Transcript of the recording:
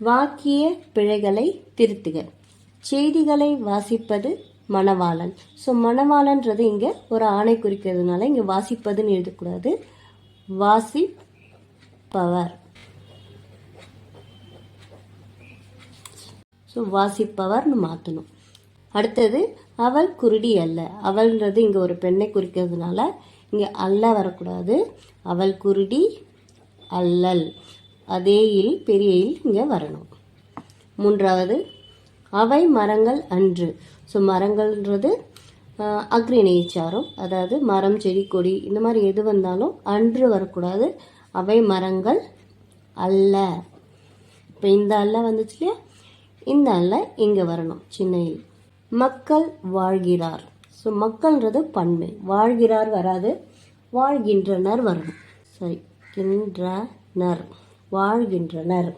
வாக்கிய பிழைகளை திருத்துக. செய்திகளை வாசிப்பது மணவாளன். ஸோ மணவாளன்றது இங்கே ஒரு ஆணை குறிக்கிறதுனால இங்கே வாசிப்பதுன்னு எழுதக்கூடாது. வாசிப்பவர். ஸோ வாசிப்பவர்னு மாற்றணும் அடுத்தது அவள் குருடி அல்ல. அவள்ன்றது இங்கே ஒரு பெண்ணை குறிக்கிறதுனால இங்கே அல்ல வரக்கூடாது. அவள் குருடி அல்லல். அதே இல் பெரிய இல் இங்கே வரணும். மூன்றாவது அவை மரங்கள் அன்று. ஸோ மரங்கள்ன்றது ஆஹ், அதாவது மரம் செடி கொடி இந்த மாதிரி எது வந்தாலும் அன்று வரக்கூடாது. அவை மரங்கள் அல்ல. இப்போ இந்த அல்ல வந்துச்சு இல்லையா? இந்த அல்ல இங்கே வரணும் சின்னையில் மக்கள் வாழ்கிறார். ஸோ மக்கள்ன்றது பன்மை வாழ்கிறார் வராது வாழ்கின்றனர் வரணும். சரி கின்றனர். வாழ்கின்றனர்.